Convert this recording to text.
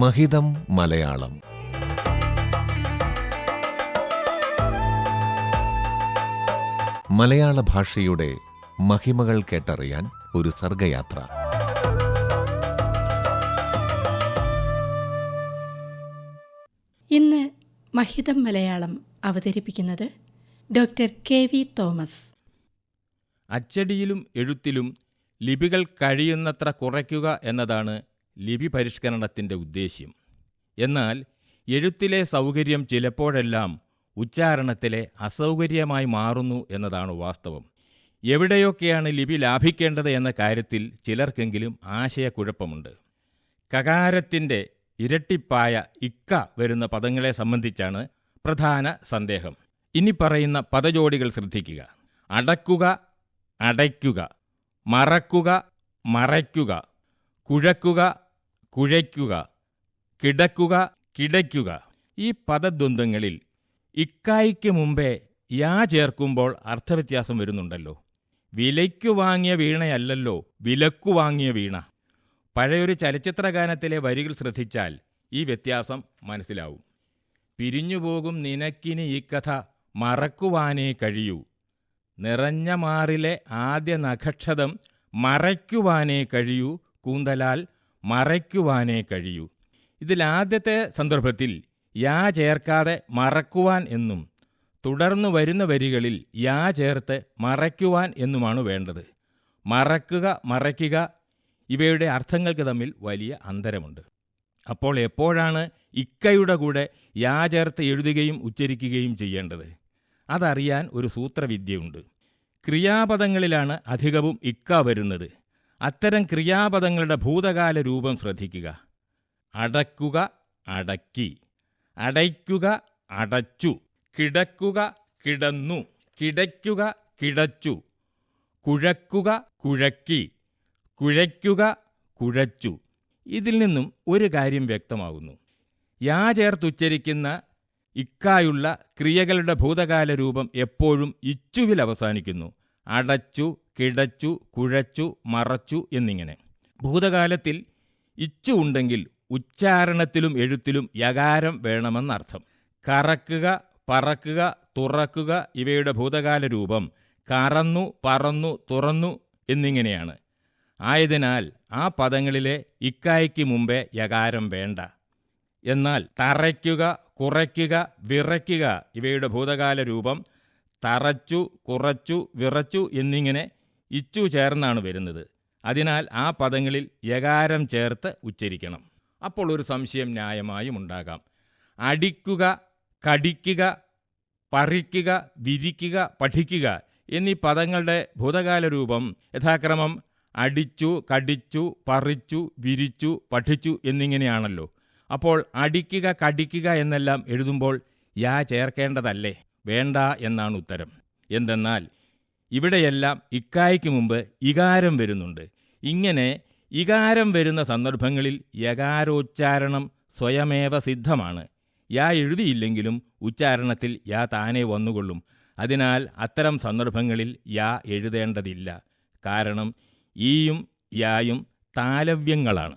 മഹിതം മലയാളം. മലയാള ഭാഷയുടെ മഹിമകൾ കേട്ടറിയാൻ ഒരു സർഗയാത്ര. ഇന്ന് മഹിതം മലയാളം അവതരിപ്പിക്കുന്നത് ഡോക്ടർ കെ വി തോമസ്. അച്ചടിയിലും എഴുത്തിലും ലിപികൾ കഴിയുന്നത്ര കുറയ്ക്കുക എന്നതാണ് ലിപി പരിഷ്കരണത്തിന്റെ ഉദ്ദേശ്യം. എന്നാൽ എഴുത്തിലെ സൗകര്യം ചിലപ്പോഴെല്ലാം ഉച്ചാരണത്തിലെ അസൗകര്യമായി മാറുന്നു എന്നതാണ് വാസ്തവം. എവിടെയൊക്കെയാണ് ലിപി ലാഭിക്കേണ്ടത് എന്ന കാര്യത്തിൽ ചിലർക്കെങ്കിലും ആശയക്കുഴപ്പമുണ്ട്. കകാരത്തിന്റെ ഇരട്ടിപ്പായ ഇക്ക വരുന്ന പദങ്ങളെ സംബന്ധിച്ചാണ് പ്രധാന സന്ദേഹം. ഇനി പറയുന്ന പദജോഡികൾ ശ്രദ്ധിക്കുക. അടക്കുക അടയ്ക്കുക. മറക്കുക മറയ്ക്കുക. കുഴക്കുക കുഴയ്ക്കുക കിടക്കുക കിടയ്ക്കുക. ഈ പദദ്വന്ദ്ങ്ങളിൽ ഇക്കായ്ക്ക് മുമ്പേ യാ ചേർക്കുമ്പോൾ അർത്ഥവ്യത്യാസം വരുന്നുണ്ടല്ലോ. വിലയ്ക്കു വാങ്ങിയ വീണയല്ലല്ലോ വിലക്കു വാങ്ങിയ വീണ. പഴയൊരു ചലച്ചിത്രഗാനത്തിലെ വരികൾ ശ്രദ്ധിച്ചാൽ ഈ വ്യത്യാസം മനസ്സിലാവും. പിരിഞ്ഞുപോകും നിനക്കിനി ഈ കഥ മറക്കുവാനേ കഴിയൂ. നിറഞ്ഞ മാറിലെ ആദ്യ നഖക്ഷതം മറയ്ക്കുവാനേ കഴിയൂ കൂന്തലാൽ മറയ്ക്കുവാനേ കഴിയൂ. ഇതിലാദ്യത്തെ സന്ദർഭത്തിൽ യാ ചേർക്കാതെ മറക്കുവാൻ എന്നും തുടർന്നു വരുന്ന വരികളിൽ യാ ചേർത്ത് മറയ്ക്കുവാൻ എന്നുമാണ് വേണ്ടത്. മറക്കുക മറയ്ക്കുക ഇവയുടെ അർത്ഥങ്ങൾക്ക് തമ്മിൽ വലിയ അന്തരമുണ്ട്. അപ്പോൾ എപ്പോഴാണ് ഇക്കയുടെ കൂടെ യാ ചേർത്ത് എഴുതുകയും ഉച്ചരിക്കുകയും ചെയ്യേണ്ടത്? അതറിയാൻ ഒരു സൂത്രവിദ്യയുണ്ട്. ക്രിയാപദങ്ങളിലാണ് അധികവും ഇക്ക വരുന്നത്. അത്തരം ക്രിയാപദങ്ങളുടെ ഭൂതകാല രൂപം ശ്രദ്ധിക്കുക. അടക്കുക അടക്കി. അടയ്ക്കുക അടച്ചു. കിടക്കുക കിടന്നു. കിടയ്ക്കുക കിടച്ചു. കുഴക്കുക കുഴക്കി. കുഴയ്ക്കുക കുഴച്ചു. ഇതിൽ നിന്നും ഒരു കാര്യം വ്യക്തമാകുന്നു. യാ ചേർത്തുച്ചരിക്കുന്ന ഇക്കായുള്ള ക്രിയകളുടെ ഭൂതകാല രൂപം എപ്പോഴും ഇച്ചുവിൽ അവസാനിക്കുന്നു. അടച്ചു കിടച്ചു കുഴച്ചു മറച്ചു എന്നിങ്ങനെ. ഭൂതകാലത്തിൽ ഇച്ചു ഉണ്ടെങ്കിൽ ഉച്ചാരണത്തിലും എഴുത്തിലും യകാരം വേണമെന്നർത്ഥം. കറക്കുക പറക്കുക തുറക്കുക ഇവയുടെ ഭൂതകാല രൂപം കറന്നു പറന്നു തുറന്നു എന്നിങ്ങനെയാണ്. ആയതിനാൽ ആ പദങ്ങളിലെ ഇക്കായ്ക്ക് മുമ്പേ യകാരം വേണ്ട. എന്നാൽ തറയ്ക്കുക കുറയ്ക്കുക വിറയ്ക്കുക ഇവയുടെ ഭൂതകാല രൂപം തറച്ചു കുറച്ചു വിറച്ചു എന്നിങ്ങനെ ഇച്ചു ചേർന്നാണ് വരുന്നത്. അതിനാൽ ആ പദങ്ങളിൽ യകാരം ചേർത്ത് ഉച്ചരിക്കണം. അപ്പോൾ ഒരു സംശയം ന്യായമായും ഉണ്ടാകാം. അടിക്കുക കടിക്കുക പറിക്കുക വിരിക്കുക പഠിക്കുക എന്നീ പദങ്ങളുടെ ഭൂതകാല രൂപം യഥാക്രമം അടിച്ചു കടിച്ചു പറിച്ചു വിരിച്ചു പഠിച്ചു എന്നിങ്ങനെയാണല്ലോ. അപ്പോൾ അടിക്കുക കടിക്കുക എന്നെല്ലാം എഴുതുമ്പോൾ യാ ചേർക്കേണ്ടതല്ലേ? വേണ്ട എന്നാണ് ഉത്തരം. എന്തെന്നാൽ ഇവിടെയെല്ലാം ഇക്കായ്ക്ക് മുമ്പ് ഇകാരം വരുന്നുണ്ട്. ഇങ്ങനെ ഇകാരം വരുന്ന സന്ദർഭങ്ങളിൽ യകാരോച്ചാരണം സ്വയമേവ സിദ്ധമാണ്. യാ എഴുതിയില്ലെങ്കിലും ഉച്ചാരണത്തിൽ യാ താനെ വന്നുകൊള്ളും. അതിനാൽ അത്തരം സന്ദർഭങ്ങളിൽ യാ എഴുതേണ്ടതില്ല. കാരണം ഈയും യായും താലവ്യങ്ങളാണ്.